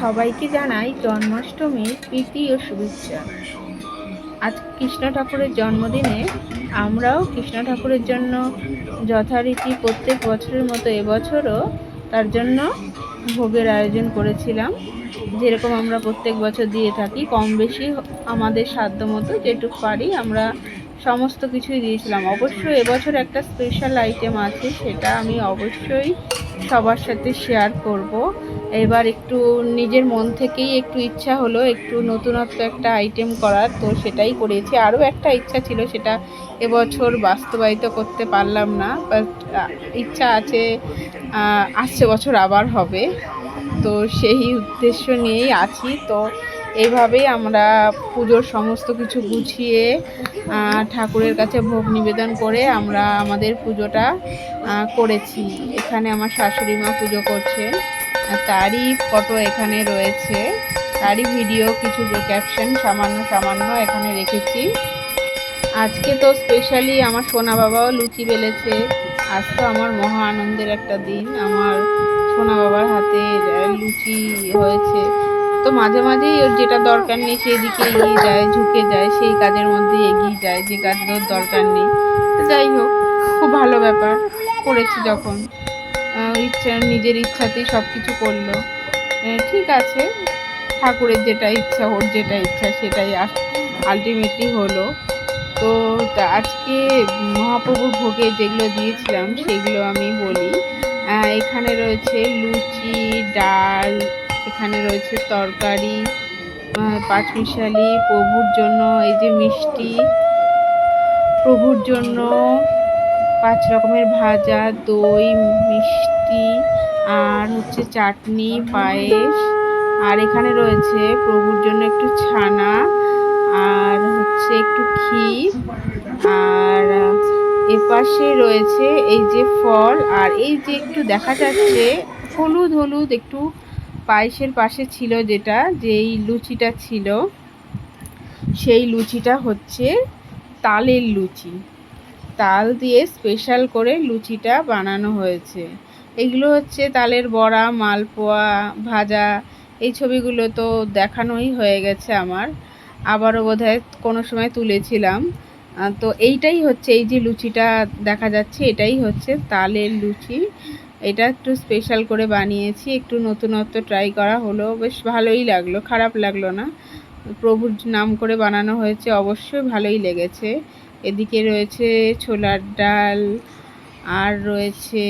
সবাইকে জানাই জন্মাষ্টমীর প্রীতি ও শুভেচ্ছা। আজ কৃষ্ণ ঠাকুরের জন্মদিনে আমরাও কৃষ্ণ ঠাকুরের জন্য যথারীতি প্রত্যেক বছরের মতো এবছরও তার জন্য ভোগের আয়োজন করেছিলাম। যেরকম আমরা প্রত্যেক বছর দিয়ে থাকি, কম বেশি আমাদের সাধ্য মতো যেটুকু পারি আমরা সমস্ত কিছুই দিয়েছিলাম। অবশ্যই এবছর একটা স্পেশাল আইটেম আছে, সেটা আমি অবশ্যই সবার সাথে শেয়ার করব। এবার একটু নিজের মন থেকেই একটু ইচ্ছা হলো, একটু নতুনত্ব একটা আইটেম করার, তো সেটাই করেছি। আরও একটা ইচ্ছা ছিল, সেটা এবছর বাস্তবায়িত করতে পারলাম না বাট ইচ্ছা আছে আসছে বছর আবার হবে। তো সেই উদ্দেশ্য নিয়েই আছি। তো এইভাবেই আমরা পুজোর সমস্ত কিছু গুছিয়ে ঠাকুরের কাছে ভোগ নিবেদন করে আমরা আমাদের পুজোটা করেছি। এখানে আমার শাশুড়ি মা পুজো করছে তারই ফটো এখানে রয়েছে। তারই ভিডিও, কিছু ক্যাপশন সামান্য সামান্য এখানে রেখেছি। আজকে তো স্পেশালি আমার সোনা বাবাও লুচি বেলেছে। আজ তো আমার মহা আনন্দের একটা দিন। আমার সোনা বাবার হাতে লুচি হয়েছে। তো মাঝে মাঝেই ওর যেটা দরকার নেই সেই দিকে এগিয়ে যায়, ঝুঁকে যায়, সেই কাজের মধ্যে এগিয়ে যায়, যে কাজের ওর দরকার নেই। তো যাই হোক, খুব ভালো ব্যাপার করেছি যখন। ইচ্ছা, নিজের ইচ্ছাতেই সব কিছু করল ঠিক আছে, ঠাকুরের যেটা ইচ্ছা, ওর যেটা ইচ্ছা, সেটাই আলটিমেটলি হলো। তো আজকে মহাপ্রভুর ভোগে যেগুলো দিয়েছিলাম, সেগুলো আমি বলি। এখানে রয়েছে লুচি, ডাল, এখানে রয়েছে তরকারি পাঁচমিশালি, প্রভুর জন্য এই যে মিষ্টি, প্রভুর জন্য পাঁচ রকমের ভাজা, দই, মিষ্টি, আর হচ্ছে চাটনি, পায়েস, আর এখানে রয়েছে প্রভুর জন্য একটু ছানা, আর হচ্ছে একটু ক্ষীর আর এপাশে রয়েছে এই যে ফল, আর এই যে একটু দেখা যাচ্ছে, হলুদ হলুদ একটু পায়েসের পাশে ছিল যেটা, যেই লুচিটা ছিল, সেই লুচিটা হচ্ছে তালের লুচি। তাল দিয়ে স্পেশাল করে লুচিটা বানানো হয়েছে। এগুলো হচ্ছে তালের বড়া, মালপোয়া, ভাজা, এই ছবিগুলো তো দেখানোই হয়ে গেছে আমার। আবারও বোধহয় কোনো সময় তুলেছিলাম। তো এইটাই হচ্ছে, এই যে লুচিটা দেখা যাচ্ছে, এটাই হচ্ছে তালের লুচি। এটা একটু স্পেশাল করে বানিয়েছি, একটু নতুনত্ব ট্রাই করা হলো, বেশ ভালোই লাগল, খারাপ লাগল না। প্রভুর নাম করে বানানো হয়েছে, অবশ্যই ভালোই লেগেছে। এদিকে রয়েছে ছোলার ডাল, আর রয়েছে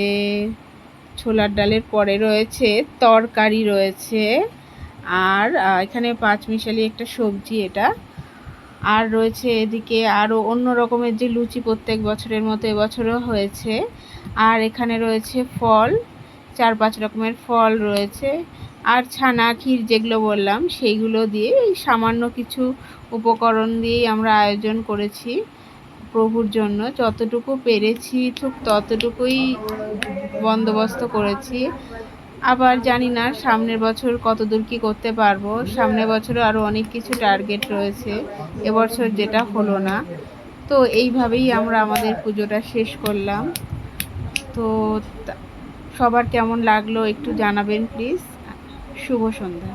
ছোলার ডালের পরে রয়েছে তরকারি রয়েছে, আর এখানে পাঁচমিশালি একটা সবজি এটা। আর রয়েছে এদিকে আরও অন্য রকমের যে লুচি প্রত্যেক বছরের মতো এবছরও হয়েছে। আর এখানে রয়েছে ফল, চার পাঁচ রকমের ফল রয়েছে। আর ছানা, ক্ষীর যেগুলো বললাম, সেইগুলো দিয়ে এই সামান্য কিছু উপকরণ দিয়েই আমরা আয়োজন করেছি প্রভুর জন্য। যতটুকু পেরেছি, ঠিক ততটুকুই বন্দোবস্ত করেছি। আবার জানি না সামনের বছর কতদূর কি করতে পারব। সামনের বছরও আরও অনেক কিছু টার্গেট রয়েছে। এবছর যেটা হলো না। তো এইভাবেই আমরা আমাদের পুজোটা শেষ করলাম। তো তা- সবার কেমন লাগল একটু জানাবেন প্লিজ শুভ সন্ধ্যা।